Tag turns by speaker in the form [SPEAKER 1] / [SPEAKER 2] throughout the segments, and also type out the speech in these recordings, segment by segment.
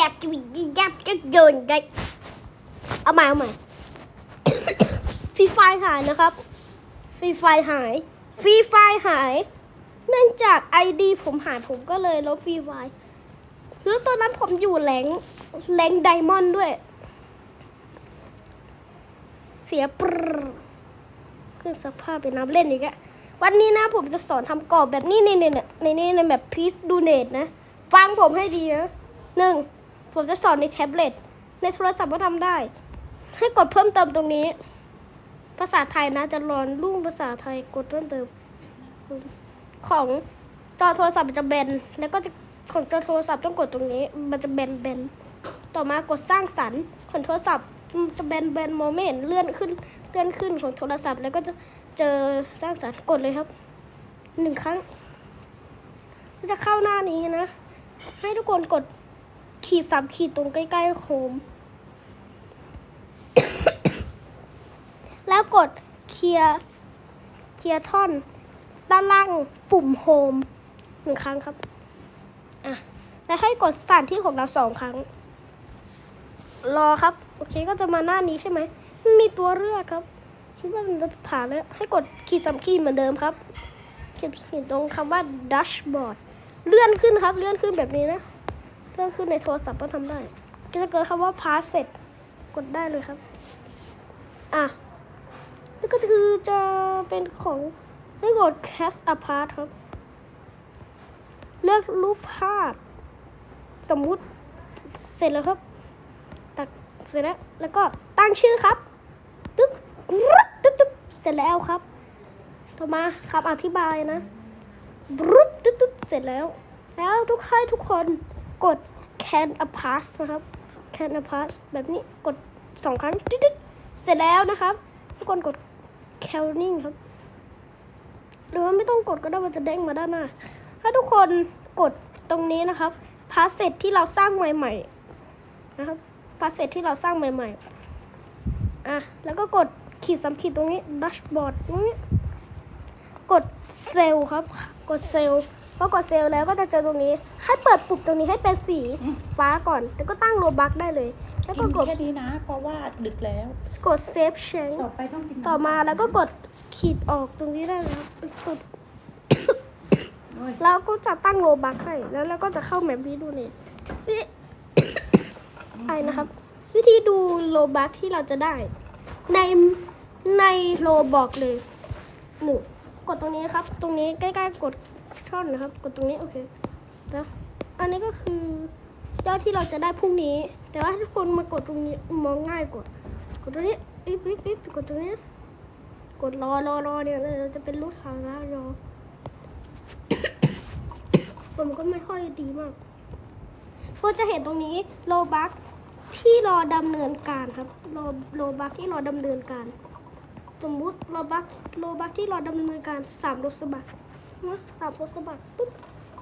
[SPEAKER 1] ยากจะยับจะโดนได้เอาใหม่เอาใหม่ฟรีไฟหายนะครับฟรีไฟหายฟรีไฟหาย เนื่องจาก ID ผมหายผมก็เลยลบฟรีไฟแล้วตอนนั้นผมอยู่แหลงแหลงไดมอนด์ด้วย เสียปรเครื่องซักผ้าเป็นน้ำเล่นอีกแล้ววันนี้นะผมจะสอนทำกรอบแบบนี้ในี่เนี่ยในในแบบพีซดูเนตนะ ฟังผมให้ดีนะหนึ่ง ผมจะสอนในแท็บเล็ต ในโทรศัพท์ก็ทำได้ ให้กดเพิ่มเติมตรงนี้ ภาษาไทยนะจะรอนรุ่งภาษาไทยกดเพิ่มเติม ของจอโทรศัพท์มันจะแบนแล้วก็จะของจอโทรศัพท์ต้องกดตรงนี้ มันจะแบนแบนต่อมากดสร้างสรรค์ของโทรศัพท์มันจะแบนแบนโมเมนต์เลื่อนขึ้นเลื่อนขึ้นของโทรศัพท์ แล้วก็จะเจอสร้างสรรค์กดเลยครับหนึ่งครั้งจะเข้าหน้านี้นะ ให้ทุกคนกด ขีดสามขีดตรงใกล้ๆโฮมแล้วกดเคลียร์เคลียร์ท่อน ด้านล่างปุ่มโฮมหนึ่งครั้งครับอะแล้วให้กดสถานที่ของเราสองครั้ง รอครับ โอเคก็จะมาหน้านี้ใช่ไหมมีตัวเลือกครับ คิดว่ามันจะผ่านแล้วให้กดขีดสามขีดเหมือนเดิมครับขีดขีดตรงคำว่า dashboard เลื่อนขึ้นครับ เลื่อนขึ้นแบบนี้นะ เลื่อนขึ้นในโทรศัพท์ก็ทำได้ก็จะเกิดคำว่า pass เสร็จกดได้เลยครับ อะแล้วก็คือจะเป็นของให้กด cast apart ครับ เลือกรูปภาพ สมมุติเสร็จแล้วครับ ตัดเสร็จแล้ว แล้วก็ตั้งชื่อครับตึ๊บกรึ๊บตึ๊บตึ๊บเสร็จแล้วครับ ต่อมาครับอธิบายนะบรึ๊บตึ๊บตึ๊บเสร็จแล้ว แล้วทุกให้ทุกคน กด can apart นะครับ can apart แบบนี้กดสองครั้งดึ๊ดเสร็จแล้วนะครับทุกคนกด counting ครับ หรือว่าไม่ต้องกดก็ได้มันจะเด้งมาด้านหน้า ถ้าทุกคนกดตรงนี้นะครับพาสเซตที่เราสร้างใหม่ๆนะครับพาสเซตที่เราสร้างใหม่ๆอะแล้วก็กดขีดสามขีดตรงนี้ดัชบอร์ดตรงนี้กดเซลล์ครับ กดเซลล์ พอกดเซลล์แล้วก็จะเจอตรงนี้ ให้เปิดปุ่มตรงนี้ให้เป็นสีฟ้าก่อน แล้วก็ตั้งโลบักได้เลย แล้ว
[SPEAKER 2] กิ
[SPEAKER 1] ก็
[SPEAKER 2] น
[SPEAKER 1] กด
[SPEAKER 2] แค่นี้นะ เพราะว่าดึกแล้ว
[SPEAKER 1] กดเซฟเชน
[SPEAKER 2] ต่อไปต้องกินน้ำ
[SPEAKER 1] ต่อมาแล้วก็กดขีดออกตรงนี้ได้นะครับกด
[SPEAKER 2] โอ้ย
[SPEAKER 1] แล้วก็จะตั้งโลบักให้ แล้วเราก็จะเข้าแมปนี้ดูเนี่ยวิไอนะครับ วิธีดูโลบักที่เราจะได้ ในในโลบอกเลยหนึ่งกดตรงนี้ครับ ตรงนี้ใกล้ๆกด ช่อนนะครับ กดตรงนี้ โอเคนะอันนี้ก็คือยอดที่เราจะได้พรุ่งนี้ แต่ว่าทุกคนมากดตรงนี้มองง่ายกว่ากดตรงนี้ปิ๊บปิ๊บปิ๊บกดตรงนี้ กดรอรอรอเนี่ยเราจะเป็นลูกสาวนะรอผมก็ไม่ค่อยดีมากก็จะเห็นตรงนี้โลบักที่รอดำเนินการครับโลโลบักที่รอดำเนินการ สมมุติโลบักโลบักที่รอดำเนินการสามรถสบัก นะสามรถสบักปุ๊บ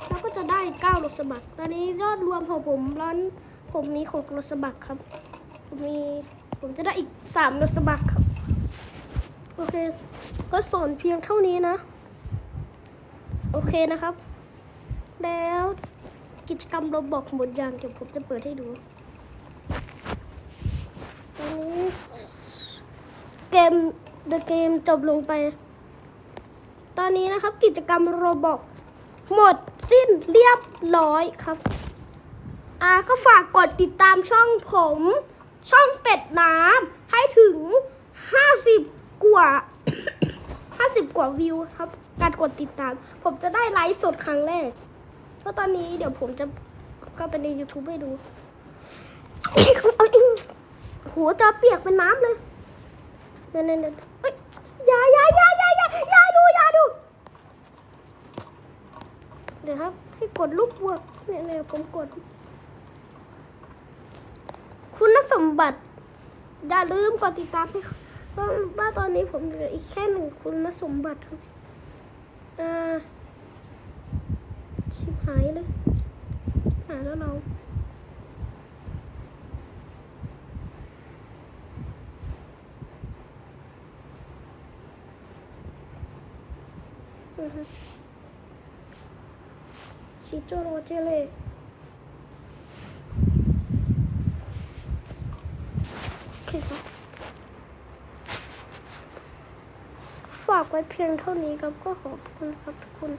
[SPEAKER 1] เราก็จะได้เก้ารถสบักตอนนี้ยอดรวมของผมร้อนผมมีหกรถสบักครับผมมีผมจะได้อีกสามรถสบักครับโอเค ก็สอนเพียงเท่านี้นะ โอเคนะครับ แล้วกิจกรรมโรบอกหมดอย่างเดี๋ยวผมจะเปิดให้ดูตอนนี้เกม The Game จบลงไป ตอนนี้นะครับกิจกรรมโรบอกหมดสิ้นเรียบร้อยครับ อ่าก็ฝากกดติดตามช่องผม ช่องเป็ดน้ำให้ถึง 50 กว่า 50 กว่าวิวครับ การกดติดตาม ผมจะได้ไลฟ์สดครั้งแรก เพราะตอนนี้เดี๋ยวผมจะก็ไปใน YouTube ให้ดูเอาอิงหัวจะเปียกเป็นน้ำเลยเนี่ยเนเนี่ยเอ้ยอย่าอย่าอย่าอย่าอย่าอย่าดูอย่าดู เดี๋ยวครับ ให้ก ดเนี่ยเนี่ยผมกด คุณสมบัติ อย่าลืมกดติดตามให้เพราะว่าตอนนี้ผมเหลืออีกแค่หนึ่งคุณสมบัติครับอ่าชิบหายเลยชิบหายแล้วเราอือฮึ ชิโจโรเจเล่ฝากไว้เพียงเท่านี้ครับก็ขอบคุณครับทุกคน